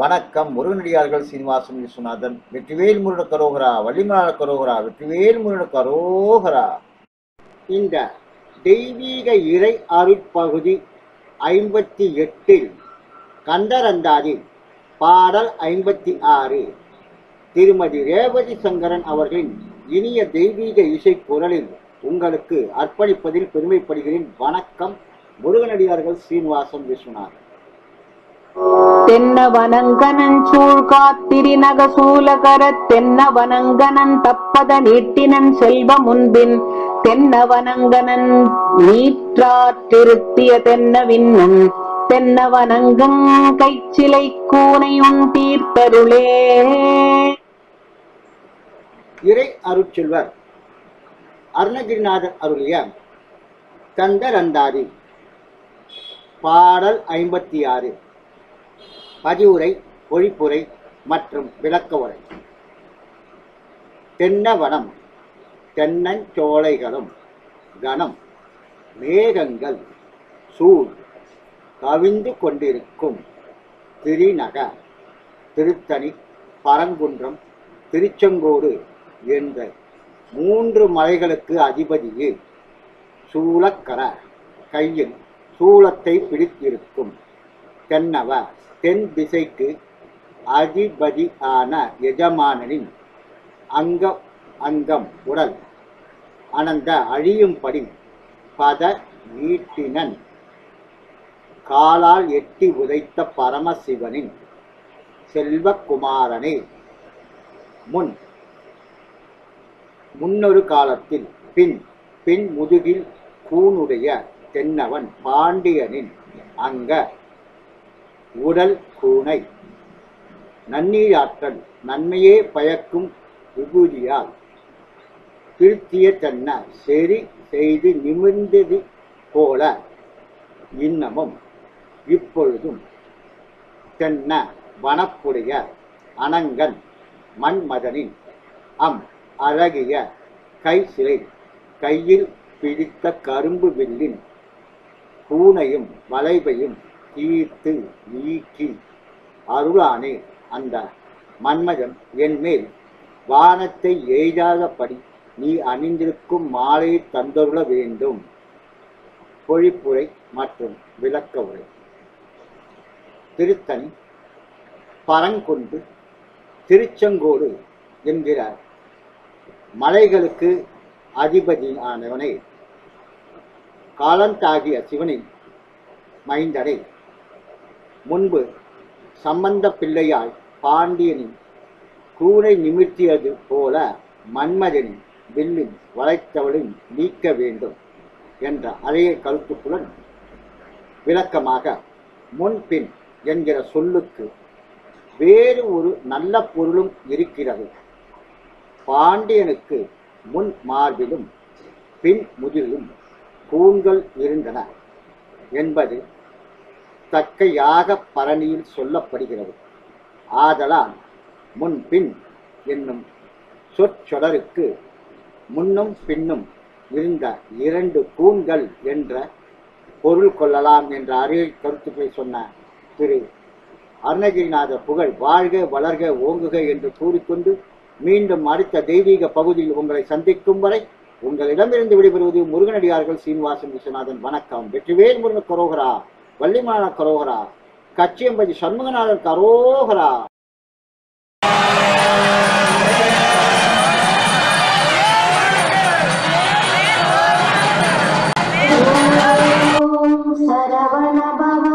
வணக்கம். முருகனடியார்கள் சீனிவாசன் விஸ்வநாதன் வெற்றிவேல் முருகன கரோகரா வள்ளிமலான கரோகரா வெற்றிவேல் முருகன கரோகரா. இந்த தெய்வீக இறை அருட்பகுதி ஐம்பத்தி எட்டில் கந்தரந்தாதி பாடல் ஐம்பத்தி ஆறு. திருமதி ரேவதி சங்கரன் அவர்களின் இனிய தெய்வீக இசை குரலில் உங்களுக்கு அர்ப்பணிப்பதில் பெருமைப்படுகிறேன். வணக்கம். முருகனடியார்கள் சீனிவாசன் விஸ்வநாதன். தென்ன வனங்கனன் சூழ் காத்திரி நகசூலகர தென்ன வனங்கனன் தப்பத நீட்டினன் செல்வ முன்பின் தென்ன வனங்கனன் நீற்றாற்றிருத்திய தென்னவின்னன் தென்னவனங்கம் தென்ன வனங்கங் கைச்சிலை கூனையும் தீர்த்தருளே. இறை அருட்செல்வர் அருணகிரிநாதர் அருளிய கந்தரந்தாதி பாடல் ஐம்பத்தி ஆறு. பதிவுரை ஒழிப்புரை மற்றும் விளக்க உரை. தென்னவனம் தென்னஞ்சோலைகளும் கணம் மேகங்கள் சூழ் கவிந்து கொண்டிருக்கும் திரிநகர் திருத்தணி பரங்குன்றம் திருச்செங்கோடு என்ற மூன்று மலைகளுக்கு அதிபதியே சூலக்கர கையில் சூலத்தை பிடித்திருக்கும் தென்னவ தென் திசைக்கு அதிபதியான எஜமானனின் அங்க அங்கம் உடல். அனந்த அழியும்படி பத நீட்டினன். காலால் எட்டி உதைத்த பரமசிவனின் செல்வக்குமாரனை முன். முன்னொரு காலத்தில் பின் பின் முதுகில் கூனுடைய தென்னவன் பாண்டியனின் அங்க உடல் கூனை. நன்னீராற்றல் நன்மையே பயக்கும் விபூதியால் திருத்திய தன்ன செறி செய்து நிமிர்ந்தது போல இன்னமும் இப்பொழுதும் தென்ன வனப்புடைய அனங்கன் மன்மதனின் அம் அழகிய கை சிலை கையில் பிடித்த கரும்பு வில்லின் கூனையும் வளைவையும் தீர்த்து நீக்கி அருளானே அந்த மன்மதன் என் மேல் வானத்தை எய்தாதபடி நீ அணிந்திருக்கும் மாலையை தந்தருள வேண்டும். பொழிப்புரை மற்றும் விளக்க உரை திருத்தணி பரங்குன்று திருச்செங்கோடு என்கிற மலைகளுக்கு அதிபதியானவனை. காலந்தாகிய சிவனின் மைந்தனை முன்பு சம்பந்த பிள்ளையாய் பாண்டியனின் கூனை நிமிர்த்தியது போல மன்மதனின் வில்லின் வளைத்தவளின் நீக்க வேண்டும் என்ற அறைய கருத்துக்குடன் விளக்கமாக முன்பின் என்கிற சொல்லுக்கு வேறு ஒரு நல்ல பொருளும் இருக்கிறது. பாண்டியனுக்கு முன் மார்பிலும் பின் முதிலும் கூண்கள் இருந்தன என்பது தக்கையாக பரணியில் சொல்லப்படுகிறது. ஆதலால் முன்பின் என்னும் சொற்றொடருக்கு முன்னும் பின்னும் இருந்த இரண்டு கூண்கள் என்ற பொருள் கொள்ளலாம் என்ற அறிவை கருத்துக்களை சொன்ன திரு அருணகிரிநாத புகழ் வாழ்க வளர்க ஓங்குக என்று கூறிக்கொண்டு மீண்டும் அடுத்த தெய்வீக பகுதியில் உங்களை சந்திக்கும் வரை உங்களிடமிருந்து விடைபெறுவது முருகனடியார்கள் சீனிவாசன் விஸ்வநாதன். வணக்கம். வெற்றிவேல் முருகன் கரோகரா. வள்ளிமான கரோகரா கச்சியம்பதி சண்முகநாதர் கரோகரா. சரவண பவ